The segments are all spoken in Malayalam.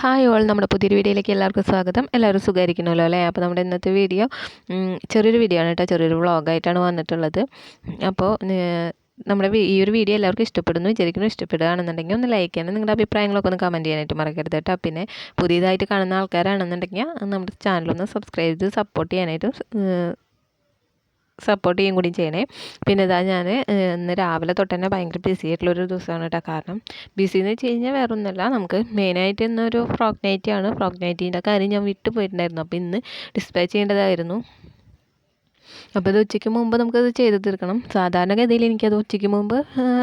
ഹായ് ഓൾ നമ്മുടെ പുതിയൊരു വീഡിയോയിലേക്ക് എല്ലാവർക്കും സ്വാഗതം. എല്ലാവരും സുഖമായിരിക്കണമല്ലോ അല്ലേ? അപ്പോൾ നമ്മുടെ ഇന്നത്തെ വീഡിയോ ചെറിയൊരു വീഡിയോ ആണ് കേട്ടോ. ചെറിയൊരു വ്ളോഗായിട്ടാണ് വന്നിട്ടുള്ളത്. അപ്പോൾ നമ്മുടെ ഈ ഒരു വീഡിയോ എല്ലാവർക്കും ഇഷ്ടപ്പെടുന്നു. വിചാരിക്കുന്നു ഇഷ്ടപ്പെടുകയാണെന്നുണ്ടെങ്കിൽ ഒന്ന് ലൈക്ക് ചെയ്യണം. നിങ്ങളുടെ അഭിപ്രായങ്ങളൊക്കെ ഒന്ന് കമന്റ് ചെയ്യാനായിട്ട് മറക്കരുത് കേട്ടോ. പിന്നെ പുതിയതായിട്ട് കാണുന്ന ആൾക്കാരാണെന്നുണ്ടെങ്കിൽ നമ്മുടെ ചാനലൊന്ന് സബ്സ്ക്രൈബ് ചെയ്ത് സപ്പോർട്ട് ചെയ്യാനായിട്ട് സപ്പോർട്ട് ചെയ്യും കൂടി ചെയ്യണേ. പിന്നെ ഇതാ ഞാൻ ഇന്ന് രാവിലെ തൊട്ട് തന്നെ ഭയങ്കര ബിസി ആയിട്ടുള്ളൊരു ദിവസമാണ് കേട്ടോ കാരണം ബിസി എന്ന് വെച്ച് കഴിഞ്ഞാൽ വേറെ ഒന്നുമല്ല നമുക്ക് മെയിനായിട്ട് ഇന്നൊരു ഫ്രോക്ക് നൈറ്റി ആണ്. ഫ്രോക്ക് നൈറ്റിന്റെ കാര്യം ഞാൻ വിട്ടു പോയിട്ടുണ്ടായിരുന്നു. അപ്പോൾ ഇന്ന് ഡിസ്പാച്ച് ചെയ്യേണ്ടതായിരുന്നു. അപ്പോൾ ഇത് ഉച്ചയ്ക്ക് മുമ്പ് നമുക്കത് ചെയ്ത് തീർക്കണം. സാധാരണഗതിയിൽ എനിക്കത് ഉച്ചയ്ക്ക് മുമ്പ്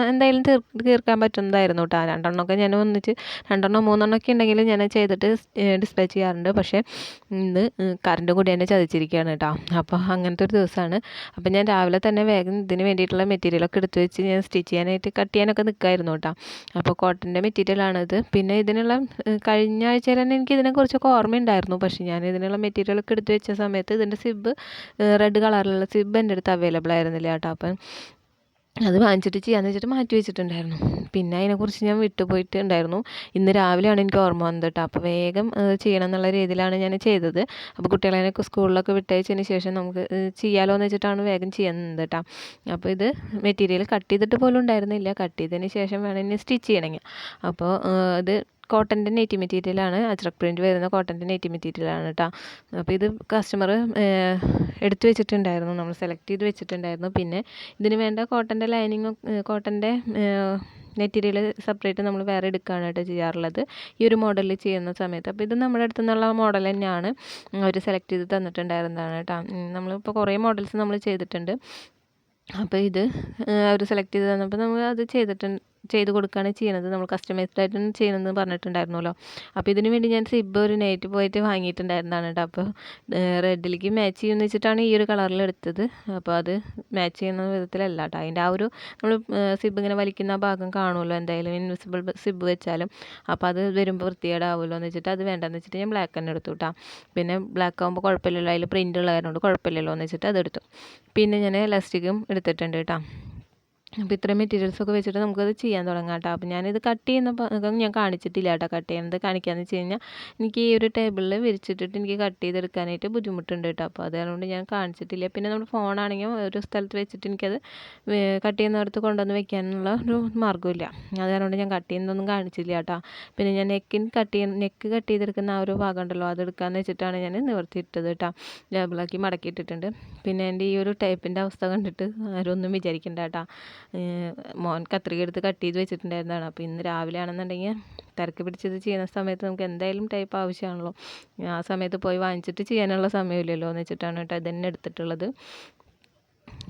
എന്തായാലും തീർ തീർക്കാൻ പറ്റുന്നതായിരുന്നു കേട്ടോ രണ്ടെണ്ണമൊക്കെ ഞാൻ ഒന്നിച്ച് രണ്ടെണ്ണോ മൂന്നെണ്ണോ ഒക്കെ ഉണ്ടെങ്കിൽ ഞാൻ ചെയ്തിട്ട് ഡിസ്പാച്ച് ചെയ്യാറുണ്ട്. പക്ഷേ ഇന്ന് കറണ്ട് കൂടി തന്നെ ചതിച്ചിരിക്കുകയാണ് കേട്ടോ അപ്പോൾ അങ്ങനത്തെ ഒരു ദിവസമാണ് അപ്പോൾ ഞാൻ രാവിലെ തന്നെ വേഗം ഇതിന് വേണ്ടിയിട്ടുള്ള മെറ്റീരിയലൊക്കെ എടുത്തു വെച്ച് ഞാൻ സ്റ്റിച്ച് ചെയ്യാനായിട്ട് കട്ട് ചെയ്യാനൊക്കെ നിൽക്കുമായിരുന്നു കേട്ടോ അപ്പോൾ കോട്ടന്റെ മെറ്റീരിയലാണിത് പിന്നെ ഇതിനുള്ള കഴിഞ്ഞ ആഴ്ചയിൽ തന്നെ എനിക്ക് ഇതിനെക്കുറിച്ചൊക്കെ ഓർമ്മയുണ്ടായിരുന്നു. പക്ഷേ ഞാൻ ഇതിനുള്ള മെറ്റീരിയലൊക്കെ എടുത്തു വെച്ച സമയത്ത് ഇതിന്റെ സിബ് റെഡ് കളറിൽ കളറിലുള്ള സിബ് എന്റെ അടുത്ത് അവൈലബിൾ ആയിരുന്നില്ല കേട്ടോ. അപ്പം അത് വാങ്ങിച്ചിട്ട് ചെയ്യാന്ന് വെച്ചിട്ട് മാറ്റി വെച്ചിട്ടുണ്ടായിരുന്നു. പിന്നെ അതിനെക്കുറിച്ച് ഞാൻ വിട്ടുപോയിട്ട് ഉണ്ടായിരുന്നു. ഇന്ന് രാവിലെയാണ് എനിക്ക് ഓർമ്മ വന്നത് കേട്ടോ. അപ്പോൾ വേഗം ചെയ്യണം എന്നുള്ള രീതിയിലാണ് ഞാൻ ചെയ്തത്. അപ്പോൾ കുട്ടികളെ സ്കൂളിലൊക്കെ വിട്ടയച്ചതിന് ശേഷം നമുക്ക് ചെയ്യാലോ എന്ന് വെച്ചിട്ടാണ് വേഗം ചെയ്യുന്നത് കേട്ടോ. അപ്പോൾ ഇത് മെറ്റീരിയൽ കട്ട് ചെയ്തിട്ട് പോലും ഉണ്ടായിരുന്നില്ല. കട്ട് ചെയ്തതിന് ശേഷം വേണം ഇനി സ്റ്റിച്ച് ചെയ്യണമെങ്കിൽ. അപ്പോൾ ഇത് കോട്ടന്റെ നെറ്റി മെറ്റീരിയലാണ് അജ്രക് പ്രിന്റ് വരുന്ന കോട്ടന്റെ നെറ്റി മെറ്റീരിയലാണ് കേട്ടോ അപ്പോൾ ഇത് കസ്റ്റമർ എടുത്തു വെച്ചിട്ടുണ്ടായിരുന്നു. നമ്മൾ സെലക്ട് ചെയ്ത് വെച്ചിട്ടുണ്ടായിരുന്നു. പിന്നെ ഇതിന് വേണ്ട കോട്ടന്റെ ലൈനിങ്ങും കോട്ടന്റെ മെറ്റീരിയൽ സെപ്പറേറ്റ് നമ്മൾ വേറെ എടുക്കുകയാണ് കേട്ടോ ചെയ്യാറുള്ളത്. ഈ ഒരു മോഡലിൽ ചെയ്യുന്ന സമയത്ത്. അപ്പോൾ ഇത് നമ്മുടെ അടുത്തു നിന്നുള്ള മോഡൽ തന്നെയാണ് അവർ സെലക്ട് ചെയ്ത് തന്നിട്ടുണ്ടായിരുന്നതാണ് കേട്ടോ നമ്മളിപ്പോൾ കുറേ മോഡൽസ് നമ്മൾ ചെയ്തിട്ടുണ്ട്. അപ്പോൾ ഇത് അവർ സെലക്ട് ചെയ്ത് തന്നപ്പോൾ നമ്മൾ അത് ചെയ്തിട്ടുണ്ട് ചെയ്ത് കൊടുക്കുകയാണ് ചെയ്യുന്നത് നമ്മൾ കസ്റ്റമൈസ്ഡ് ആയിട്ട് ചെയ്യുന്നത് പറഞ്ഞിട്ടുണ്ടായിരുന്നല്ലോ. അപ്പോൾ ഇതിന് വേണ്ടി ഞാൻ സിബ് ഒരു നൈറ്റ് പോയിട്ട് വാങ്ങിയിട്ടുണ്ടായിരുന്നതാണ് കേട്ടോ അപ്പോൾ റെഡിലേക്ക് മാച്ച് ചെയ്യുമെന്ന് വെച്ചിട്ടാണ് ഈ ഒരു കളറിൽ എടുത്തത്. അപ്പോൾ അത് മാച്ച് ചെയ്യുന്ന വിധത്തിലല്ല കേട്ടോ അതിന്റെ ആ ഒരു നമ്മൾ സിബ് ഇങ്ങനെ വലിക്കുന്ന ഭാഗം കാണുമല്ലോ. എന്തായാലും ഇൻവിസിബിൾ സിബ് വെച്ചാലും. അപ്പോൾ അത് വരുമ്പോൾ വൃത്തികേടാവുമല്ലോ എന്ന് വെച്ചിട്ട് അത് വേണ്ടെന്ന് വെച്ചിട്ട് ഞാൻ ബ്ലാക്ക് തന്നെ എടുത്തു കേട്ടോ പിന്നെ ബ്ലാക്ക് ആകുമ്പോൾ കുഴപ്പമില്ലല്ലോ. അതിൽ പ്രിന്റ് ഉള്ളതായതുകൊണ്ട് കുഴപ്പമില്ലല്ലോ എന്ന് വെച്ചിട്ട് അതെടുത്തു പിന്നെ ഞാൻ ഇലാസ്റ്റിക്കും എടുത്തിട്ടുണ്ട് കേട്ടോ അപ്പോൾ ഇത്രയും മെറ്റീരിയൽസൊക്കെ വെച്ചിട്ട് നമുക്കത് ചെയ്യാൻ തുടങ്ങാം കേട്ടോ അപ്പോൾ ഞാനിത് കട്ട് ചെയ്യുന്ന ഞാൻ കാണിച്ചിട്ടില്ല കേട്ടോ കട്ട് ചെയ്യുന്നത്. കാണിക്കാമെന്ന് വെച്ച് കഴിഞ്ഞാൽ എനിക്ക് ഈ ഒരു ടേബിളിൽ വിരിച്ചിട്ടിട്ട് എനിക്ക് കട്ട് ചെയ്തെടുക്കാനായിട്ട് ബുദ്ധിമുട്ടുണ്ട് കേട്ടോ അപ്പോൾ അതുകൊണ്ട് ഞാൻ കാണിച്ചിട്ടില്ല. പിന്നെ നമ്മുടെ ഫോണാണെങ്കിൽ ഒരു സ്ഥലത്ത് വെച്ചിട്ട് എനിക്കത് കട്ട് ചെയ്യുന്നിടത്ത് കൊണ്ടുവന്ന് വെക്കാനുള്ള ഒരു മാർഗമില്ല അതുകൊണ്ട് ഞാൻ കട്ട് ചെയ്യുന്നതൊന്നും കാണിച്ചില്ല കേട്ടോ പിന്നെ ഞാൻ നെക്കിന് കട്ട് ചെയ്യുന്ന നെക്ക് കട്ട് ചെയ്തെടുക്കുന്ന ആ ഒരു ഭാഗം ഉണ്ടല്ലോ അതെടുക്കാമെന്ന് വെച്ചിട്ടാണ് ഞാൻ നിവർത്തിയിട്ടത് കേട്ടോ ലേബിളാക്കി മടക്കിയിട്ടിട്ടുണ്ട്. പിന്നെ എന്റെ ഈ ഒരു ടൈപ്പിന്റെ അവസ്ഥ കണ്ടിട്ട് ആരും ഒന്നും വിചാരിക്കണ്ട കേട്ടോ മോൻ കത്രിക എടുത്ത് കട്ട് ചെയ്ത് വെച്ചിട്ടുണ്ടായിരുന്നതാണ്. അപ്പോൾ ഇന്ന് രാവിലെ ആണെന്നുണ്ടെങ്കിൽ തിരക്ക് പിടിച്ചത് ചെയ്യുന്ന സമയത്ത് നമുക്ക് എന്തായാലും ടൈപ്പ് ആവശ്യമാണല്ലോ. ആ സമയത്ത് പോയി വാങ്ങിച്ചിട്ട് ചെയ്യാനുള്ള സമയമില്ലല്ലോ എന്ന് വെച്ചിട്ടാണ് കേട്ടോ ഇതന്നെ എടുത്തിട്ടുള്ളത്.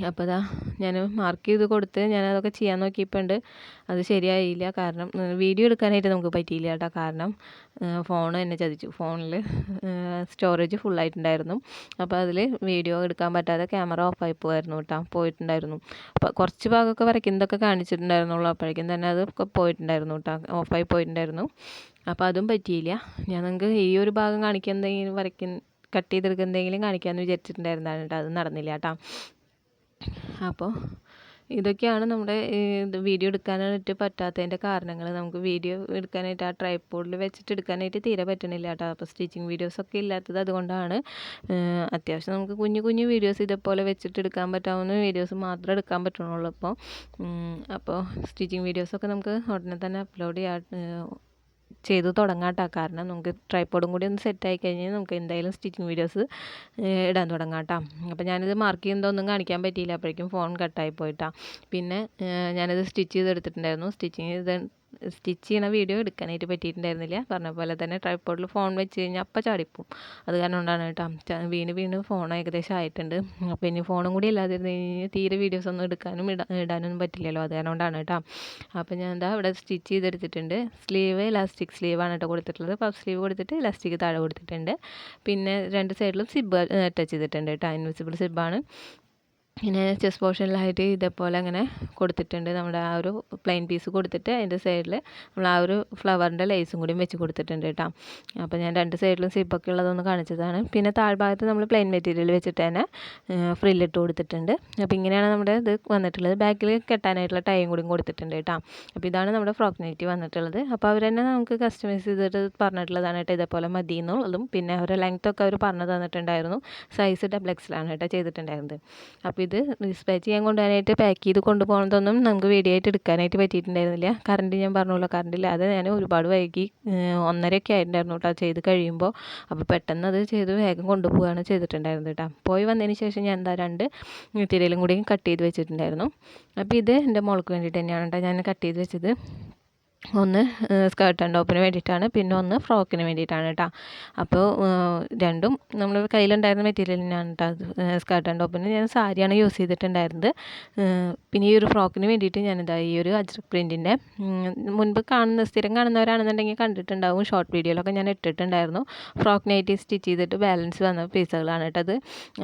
അപ്പോൾ അതാ ഞാൻ മാർക്ക് ചെയ്ത് കൊടുത്ത് ഞാൻ അതൊക്കെ ചെയ്യാൻ നോക്കിയപ്പോൾ ഉണ്ട് അത് ശരിയായില്ല. കാരണം വീഡിയോ എടുക്കാനായിട്ട് നമുക്ക് പറ്റിയില്ല കേട്ടോ. കാരണം ഫോൺ എന്നെ ചതിച്ചു. ഫോണിൽ സ്റ്റോറേജ് ഫുള്ളായിട്ടുണ്ടായിരുന്നു. അപ്പോൾ അതിൽ വീഡിയോ എടുക്കാൻ പറ്റാതെ ക്യാമറ ഓഫായി പോയിരുന്നു കേട്ടോ. പോയിട്ടുണ്ടായിരുന്നു. അപ്പോൾ കുറച്ച് ഭാഗമൊക്കെ വരയ്ക്കുന്നതൊക്കെ കാണിച്ചിട്ടുണ്ടായിരുന്നുള്ളൂ. അപ്പോഴേക്കും തന്നെ അത് പോയിട്ടുണ്ടായിരുന്നു കേട്ടോ. ഓഫായി പോയിട്ടുണ്ടായിരുന്നു. അപ്പോൾ അതും പറ്റിയില്ല. ഞാൻ നിങ്ങൾക്ക് ഈ ഒരു ഭാഗം കാണിക്കാൻ എന്തെങ്കിലും വരയ്ക്കുന്ന കട്ട് ചെയ്തെടുക്കുക എന്തെങ്കിലും കാണിക്കാമെന്ന് വിചാരിച്ചിട്ടുണ്ടായിരുന്നതാണ് കേട്ടോ. അത് നടന്നില്ല കേട്ടോ. അപ്പോൾ ഇതൊക്കെയാണ് നമ്മുടെ ഇത് വീഡിയോ എടുക്കാനായിട്ട് പറ്റാത്തതിന്റെ കാരണങ്ങൾ നമുക്ക് വീഡിയോ എടുക്കാനായിട്ട് ആ ട്രൈപ്പോഡിൽ വെച്ചിട്ട് എടുക്കാനായിട്ട് തീരെ പറ്റണില്ല കേട്ടോ. അപ്പോൾ സ്റ്റിച്ചിങ് വീഡിയോസൊക്കെ ഇല്ലാത്തത് അതുകൊണ്ടാണ്. അത്യാവശ്യം നമുക്ക് കുഞ്ഞു കുഞ്ഞു വീഡിയോസ് ഇതേപോലെ വെച്ചിട്ട് എടുക്കാൻ പറ്റാവുന്ന വീഡിയോസ് മാത്രമേ എടുക്കാൻ പറ്റുള്ളൂ അപ്പോൾ അപ്പോൾ സ്റ്റിച്ചിങ് വീഡിയോസൊക്കെ നമുക്ക് ഉടനെ തന്നെ അപ്ലോഡ് ചെയ്യാൻ ചെയ്ത് തുടങ്ങാം കേട്ടോ കാരണം നമുക്ക് ട്രൈപ്പോഡും കൂടി ഒന്ന് സെറ്റ് ആയി കഴിഞ്ഞാൽ നമുക്ക് എന്തായാലും സ്റ്റിച്ചിങ് വീഡിയോസ് ഇടാൻ തുടങ്ങാം കേട്ടോ അപ്പോൾ ഞാനിത് മാർക്ക് ചെയ്യുന്നതൊന്നും കാണിക്കാൻ പറ്റിയില്ല. അപ്പോഴേക്കും ഫോൺ കട്ടായി പോയിട്ടാണ് പിന്നെ ഞാനിത് സ്റ്റിച്ച് ചെയ്തെടുത്തിട്ടുണ്ടായിരുന്നു. സ്റ്റിച്ചിങ് ചെയ്ത് സ്റ്റിച്ച് ചെയ്യണ വീഡിയോ എടുക്കാനായിട്ട് പറ്റിയിട്ടുണ്ടായിരുന്നില്ല. പറഞ്ഞ പോലെ തന്നെ ട്രൈപ്പോഡിൽ ഫോൺ വെച്ച് കഴിഞ്ഞാൽ അപ്പം ചാടിപ്പോവും. അത് കാരണം കൊണ്ടാണ് കേട്ടോ. വീണ് വീണ് ഫോൺ ഏകദേശം ആയിട്ടുണ്ട്. അപ്പോൾ ഇനി ഫോണും കൂടി ഇല്ലാതിരുന്ന് കഴിഞ്ഞാൽ തീരെ വീഡിയോസ് ഒന്നും എടുക്കാനും ഇടാ ഇടാനൊന്നും പറ്റില്ലല്ലോ. അത് കാരണം കൊണ്ടാണ് കേട്ടോ. അപ്പോൾ ഞാൻ എന്താ ഇവിടെ സ്റ്റിച്ച് ചെയ്തെടുത്തിട്ടുണ്ട്. സ്ലീവ് ഇലാസ്റ്റിക് സ്ലീവാണ് കേട്ടോ കൊടുത്തിട്ടുള്ളത്. പഫ് സ്ലീവ് കൊടുത്തിട്ട് ഇലാസ്റ്റിക് താഴെ കൊടുത്തിട്ടുണ്ട്. പിന്നെ രണ്ട് സൈഡിലും സിബ് അറ്റാച്ച് ചെയ്തിട്ടുണ്ട് കേട്ടോ. ഇൻവിസിബിൾ സിബാണ് ഇങ്ങനെ ചെസ് പോർഷനിലായിട്ട് ഇതേപോലെ അങ്ങനെ കൊടുത്തിട്ടുണ്ട്. നമ്മുടെ ആ ഒരു പ്ലെയിൻ പീസ് കൊടുത്തിട്ട് അതിന്റെ സൈഡിൽ നമ്മൾ ആ ഒരു ഫ്ലവറിന്റെ ലേസും കൂടി വെച്ച് കൊടുത്തിട്ടുണ്ട് കേട്ടോ. അപ്പോൾ ഞാൻ രണ്ട് സൈഡിലും സിപ്പൊക്കെ ഉള്ളതൊന്ന് കാണിച്ചതാണ്. പിന്നെ താഴ്ഭാഗത്ത് നമ്മൾ പ്ലെയിൻ മെറ്റീരിയൽ വെച്ചിട്ട് തന്നെ ഫ്രില്ലിട്ട് കൊടുത്തിട്ടുണ്ട്. അപ്പോൾ ഇങ്ങനെയാണ് നമ്മുടെ ഇത് വന്നിട്ടുള്ളത്. ബാക്കിൽ കെട്ടാനായിട്ടുള്ള ടൈം കൂടി കൊടുത്തിട്ടുണ്ട് കേട്ടോ. അപ്പോൾ ഇതാണ് നമ്മുടെ ഫ്രോക്ക് നൈറ്റി വന്നിട്ടുള്ളത്. അപ്പോൾ അവർ തന്നെ നമുക്ക് കസ്റ്റമൈസ് ചെയ്തിട്ട് പറഞ്ഞിട്ടുള്ളതാണ് കേട്ടോ. ഇതേപോലെ മതി എന്നുള്ളതും. പിന്നെ അവരുടെ ലെങ്ത് ഒക്കെ അവർ പറഞ്ഞു തന്നിട്ടുണ്ടായിരുന്നു. സൈസ് ഡബിൾ കേട്ടോ ചെയ്തിട്ടുണ്ടായിരുന്നത്. അപ്പോൾ ഇത് ഡിസ്പാച്ച് ചെയ്യാൻ കൊണ്ടുപോകാനായിട്ട് പാക്ക് ചെയ്ത് കൊണ്ടുപോകുന്നതൊന്നും നമുക്ക് വീഡിയോ ആയിട്ട് എടുക്കാനായിട്ട് പറ്റിയിട്ടുണ്ടായിരുന്നില്ല. കറണ്ട് ഞാൻ പറഞ്ഞല്ലോ കറണ്ട് ഇല്ലാതെ ഞാൻ ഒരുപാട് വൈകി ഒന്നരയൊക്കെ ആയിട്ടുണ്ടായിരുന്നു കേട്ടോ ചെയ്ത് കഴിയുമ്പോൾ അപ്പോൾ പെട്ടെന്ന് അത് ചെയ്ത് വേഗം കൊണ്ടുപോവുകയാണ് ചെയ്തിട്ടുണ്ടായിരുന്നത് കേട്ടോ പോയി വന്നതിന് ശേഷം ഞാൻ എന്താ രണ്ട് മെറ്റീരിയലും കൂടി കട്ട് ചെയ്ത് വെച്ചിട്ടുണ്ടായിരുന്നു. അപ്പോൾ ഇത് എന്റെ മോൾക്ക് വേണ്ടിയിട്ട് തന്നെയാണ് കേട്ടോ ഞാൻ കട്ട് ചെയ്ത് വെച്ചത്. ഒന്ന് സ്കേർട്ട് ആൻഡ് ടോപ്പിന് വേണ്ടിയിട്ടാണ്. പിന്നെ ഒന്ന് ഫ്രോക്കിന് വേണ്ടിയിട്ടാണ് കേട്ടോ അപ്പോൾ രണ്ടും നമ്മൾ കയ്യിലുണ്ടായിരുന്ന മെറ്റീരിയൽ തന്നെയാണ് കേട്ടോ സ്കേർട്ട് ആൻഡ് ടോപ്പിന് ഞാൻ സാരിയാണ് യൂസ് ചെയ്തിട്ടുണ്ടായിരുന്നത്. പിന്നെ ഈ ഒരു ഫ്രോക്കിന് വേണ്ടിയിട്ട് ഞാനിതാ ഈ ഒരു അജ്രക് പ്രിന്റിന്റെ മുൻപ് കാണുന്ന സ്ഥിരം കാണുന്നവരാണെന്നുണ്ടെങ്കിൽ കണ്ടിട്ടുണ്ടാവും. ഷോർട്ട് വീഡിയോയിലൊക്കെ ഞാൻ ഇട്ടിട്ടുണ്ടായിരുന്നു. ഫ്രോക്ക് നൈറ്റി സ്റ്റിച്ച് ചെയ്തിട്ട് ബാലൻസ് വന്ന പീസുകളാണ് കേട്ടത്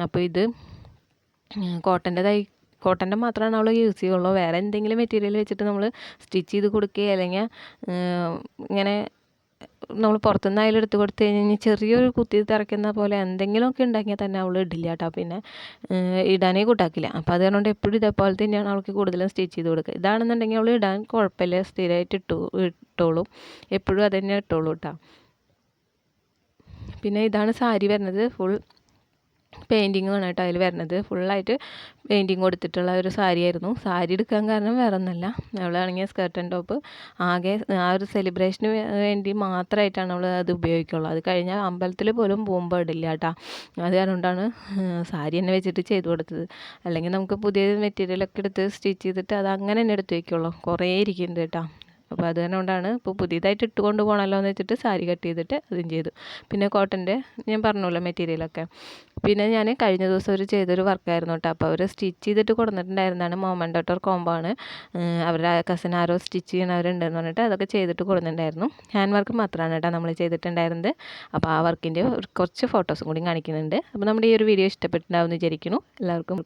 അപ്പോൾ ഇത് കോട്ടന്റെ തൈ കോട്ടന്റെ മാത്രമാണ് അവൾ യൂസ് ചെയ്യുള്ളൂ. വേറെ എന്തെങ്കിലും മെറ്റീരിയൽ വെച്ചിട്ട് നമ്മൾ സ്റ്റിച്ച് ചെയ്ത് കൊടുക്കുക അല്ലെങ്കിൽ ഇങ്ങനെ നമ്മൾ പുറത്തുനിന്ന് അതിൽ എടുത്ത് കൊടുത്തു കഴിഞ്ഞാൽ ചെറിയൊരു കുത്തി തിറക്കുന്ന പോലെ എന്തെങ്കിലുമൊക്കെ ഉണ്ടാക്കിയാൽ തന്നെ അവൾ ഇടില്ല കേട്ടോ. പിന്നെ ഇടാനേ കൂട്ടാക്കില്ല. അപ്പോൾ അത് കാരണം എപ്പോഴും ഇതേപോലെ തന്നെയാണ് അവൾക്ക് കൂടുതലും സ്റ്റിച്ച് ചെയ്ത് കൊടുക്കുക. ഇതാണെന്നുണ്ടെങ്കിൽ അവൾ ഇടാൻ കുഴപ്പമില്ല. സ്ഥിരമായിട്ട് ഇട്ടു ഇട്ടോളും. എപ്പോഴും അത് തന്നെ ഇട്ടോളൂ കേട്ടോ. പിന്നെ ഇതാണ് സാരി വരുന്നത്. ഫുൾ പെയിന്റിങ്ങാണ് കേട്ടോ അതിൽ വരുന്നത്. ഫുള്ളായിട്ട് പെയിന്റിങ് കൊടുത്തിട്ടുള്ള ഒരു സാരിയായിരുന്നു. സാരി എടുക്കാൻ കാരണം വേറെ ഒന്നല്ല അവളാണെങ്കിൽ സ്കേർട്ട് ആൻഡ് ടോപ്പ്. ആകെ ആ ഒരു സെലിബ്രേഷന് വേണ്ടി മാത്രമായിട്ടാണ് അവൾ അത് ഉപയോഗിക്കുള്ളൂ. അത് കഴിഞ്ഞാൽ അമ്പലത്തിൽ പോലും പോകുമ്പോൾ ഇടില്ല കേട്ടോ. അത് കൊണ്ടാണ് സാരി തന്നെ വെച്ചിട്ട് ചെയ്തു കൊടുത്തത്. അല്ലെങ്കിൽ നമുക്ക് പുതിയ മെറ്റീരിയലൊക്കെ എടുത്ത് സ്റ്റിച്ച് ചെയ്തിട്ട് അത് അങ്ങനെ തന്നെ എടുത്ത് വയ്ക്കുള്ളൂ. കുറേ ഇരിക്കുന്നുണ്ട് കേട്ടോ. അപ്പോൾ അത് തന്നെ കൊണ്ടാണ് ഇപ്പോൾ പുതിയതായിട്ട് ഇട്ട് കൊണ്ട് പോകണമല്ലോ എന്ന് വെച്ചിട്ട് സാരി കട്ട് ചെയ്തിട്ട് അതും ചെയ്തു. പിന്നെ കോട്ടന്റെ ഞാൻ പറഞ്ഞല്ലോ മെറ്റീരിയലൊക്കെ. പിന്നെ ഞാൻ കഴിഞ്ഞ ദിവസം ഒരു ചെയ്തൊരു വർക്കായിരുന്നു കേട്ടോ. അപ്പോൾ അവർ സ്റ്റിച്ച് ചെയ്തിട്ട് കൊടുത്തിട്ടുണ്ടായിരുന്നതാണ് മോമൻ ഡോട്ടർ കോംബോ ആണ്. അവരുടെ കസിൻ ആരോ സ്റ്റിച്ച് ചെയ്യണവരുണ്ടെന്ന് പറഞ്ഞിട്ട് അതൊക്കെ ചെയ്തിട്ട് കൊടുത്തിട്ടുണ്ടായിരുന്നു. ഹാൻഡ് വർക്ക് മാത്രമാണ് കേട്ടോ നമ്മൾ ചെയ്തിട്ടുണ്ടായിരുന്നത്. അപ്പോൾ ആ വർക്കിന്റെ കുറച്ച് ഫോട്ടോസും കൂടി കാണിക്കുന്നുണ്ട്. അപ്പോൾ നമ്മുടെ ഈ ഒരു വീഡിയോ ഇഷ്ടപ്പെട്ടിട്ടുണ്ടാവും എന്ന് വിചാരിക്കുന്നു. എല്ലാവർക്കും